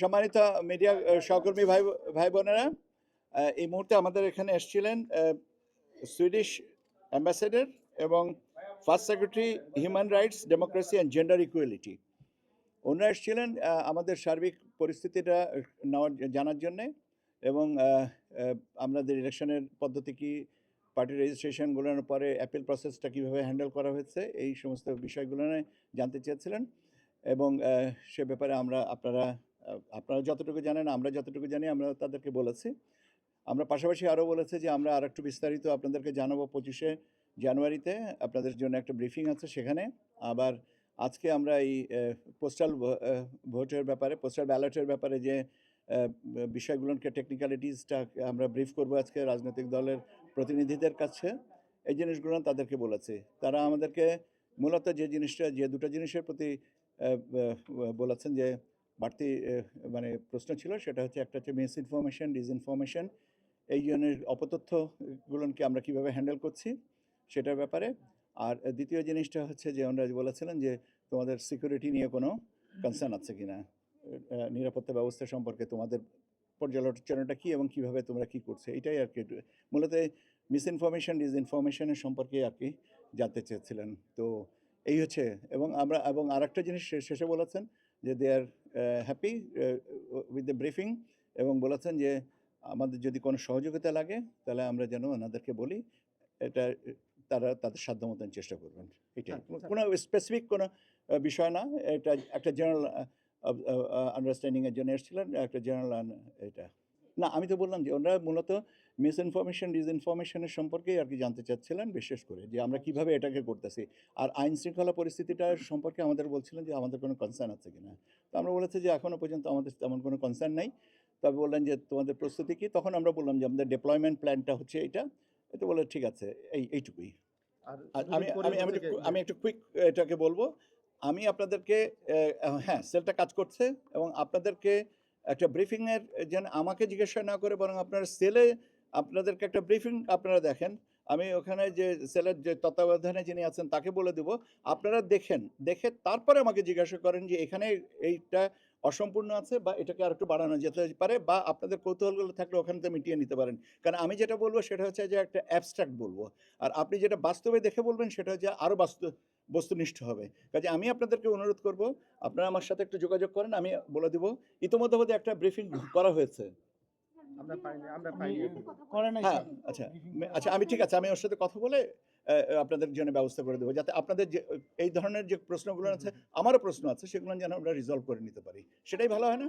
সম্মানিত মিডিয়া সহকর্মী ভাই ভাই বোনেরা এই মুহূর্তে আমাদের এখানে এসেছিলেন সুইডিশ অ্যাম্বাসেডর এবং first secretary human rights democracy and gender equality ওনারা এসেছিলেন আমাদের সার্বিক পরিস্থিতিটা নেওয়ার, জানার জন্যে এবং আমাদের ইলেকশনের পদ্ধতি কি পার্টি রেজিস্ট্রেশনগুলোর পরে অ্যাপিল প্রসেসটা কীভাবে হ্যান্ডেল করা হয়েছে, এই সমস্ত বিষয়গুলো জানতে চেয়েছিলেন এবং সে ব্যাপারে আমরা আপনারা আপনারা যতটুকু জানেন, আমরা যতটুকু জানি, আমরা তাদেরকে বলেছি। আমরা পাশাপাশি আরও বলেছি যে, আমরা আর একটু বিস্তারিত আপনাদেরকে জানাব পঁচিশে জানুয়ারিতে। আপনাদের জন্য একটা ব্রিফিং আছে সেখানে। আবার আজকে আমরা এই পোস্টাল ভোটের ব্যাপারে পোস্টাল ব্যালটের ব্যাপারে যে বিষয়গুলোকে টেকনিক্যালিটিসটা আমরা ব্রিফ করব আজকে রাজনৈতিক দলের প্রতিনিধিদের কাছে। এই জিনিসগুলো তাদেরকে বলেছি। তারা আমাদেরকে মূলত যে জিনিসটা, যে দুটো জিনিসের প্রতি বলেছেন যে বাড়তি মানে প্রশ্ন ছিল সেটা হচ্ছে একটা হচ্ছে মিস ইনফরমেশন ডিসইনফরমেশন এই জনের অপতথ্যগুলোকে আমরা কীভাবে হ্যান্ডেল করছি সেটার ব্যাপারে। আর দ্বিতীয় জিনিসটা হচ্ছে যে ওনারা বলেছিলেন যে তোমাদের সিকিউরিটি নিয়ে কোনো কনসার্ন আছে কিনা আহ, নিরাপত্তা ব্যবস্থা সম্পর্কে তোমাদের পর্যালোচনাটা কী এবং কীভাবে তোমরা কি করছ এটাই আর কি মূলত মিস ইনফরমেশন ডিসইনফরমেশনের সম্পর্কে আর কি জানতে চেয়েছিলেন। তো এই হচ্ছে এবং আমরা এবং আরেকটা জিনিস শেষে বলেছেন যে they are happy with the briefing এবং বলেছেন যে আমাদের যদি কোনো সহযোগিতা লাগে তাহলে আমরা যেন ওনাদেরকে বলি এটা তারা তাদের সাধ্য মতন চেষ্টা করবেন। এটাই। আচ্ছা। কোনো স্পেসিফিক কোনো বিষয় না এটা একটা জেনারেল আন্ডারস্ট্যান্ডিংয়ের জন্য এসেছিলেন একটা জেনারেল এটা। না আমি তো বললাম যে ওনারা মূলত মিস ইনফরমেশন ডিসইনফরমেশনের সম্পর্কেই আর কি জানতে চাচ্ছিলেন বিশেষ করে যে আমরা কীভাবে এটাকে করতেছি। আর আইন শৃঙ্খলা পরিস্থিতিটা সম্পর্কে আমাদের বলছিলেন যে আমাদের কোনো কনসার্ন আছে কিনা। তো আমরা বলেছি যে এখনও পর্যন্ত আমাদের তেমন কোনো কনসার্ন নাই। তবে বললেন যে তোমাদের প্রস্তুতি কি? তখন আমরা বললাম যে আমাদের ডেপ্লয়মেন্ট প্ল্যানটা হচ্ছে এইটা। এতে বলে ঠিক আছে এই এইটুকুই। আমি আমি আমি একটু কুইক এটাকে বলব। আমি আপনাদেরকে হ্যাঁ সেলটা কাজ করছে এবং আপনাদেরকে একটা ব্রিফিংয়ের যেন আমাকে জিজ্ঞাসা না করে বরং আপনার সেলে আপনাদেরকে একটা ব্রিফিং আপনারা দেখেন। আমি ওখানে যে সেলের যে তত্ত্বাবধানে যিনি আছেন তাকে বলে দেব। আপনারা দেখেন, দেখে তারপরে আমাকে জিজ্ঞাসা করেন যে এখানে এইটা অসম্পূর্ণ আছে বা এটাকে আর একটু বাড়ানো যেতে পারে বা আপনাদের কৌতূহলগুলো থাকলে ওখানে তো মিটিয়ে নিতে পারেন। কারণ আমি যেটা বলব সেটা হচ্ছে যে একটা অ্যাবস্ট্রাক্ট বলব। আর আপনি যেটা বাস্তবে দেখে বলবেন সেটা হচ্ছে আরও বাস্তব বস্তুনিষ্ঠ হবে। কাজে আমি আপনাদেরকে অনুরোধ করব আপনারা আমার সাথে একটু যোগাযোগ করেন আমি বলে দিব ইতিমধ্যে বোধহয় একটা ব্রিফিং করা হয়েছে। আমরা পাইনি আমরা পাইনি। এখন। করে নাই হ্যাঁ আচ্ছা আচ্ছা আমি ঠিক আছে আমি ওর সাথে কথা বলে আপনাদের জন্য ব্যবস্থা করে দেবো। যাতে আপনাদের যে এই ধরনের যে প্রশ্নগুলো আছে আমারও প্রশ্ন আছে সেগুলো যেন আমরা রিজলভ করে নিতে পারি। সেটাই ভালো হয় না.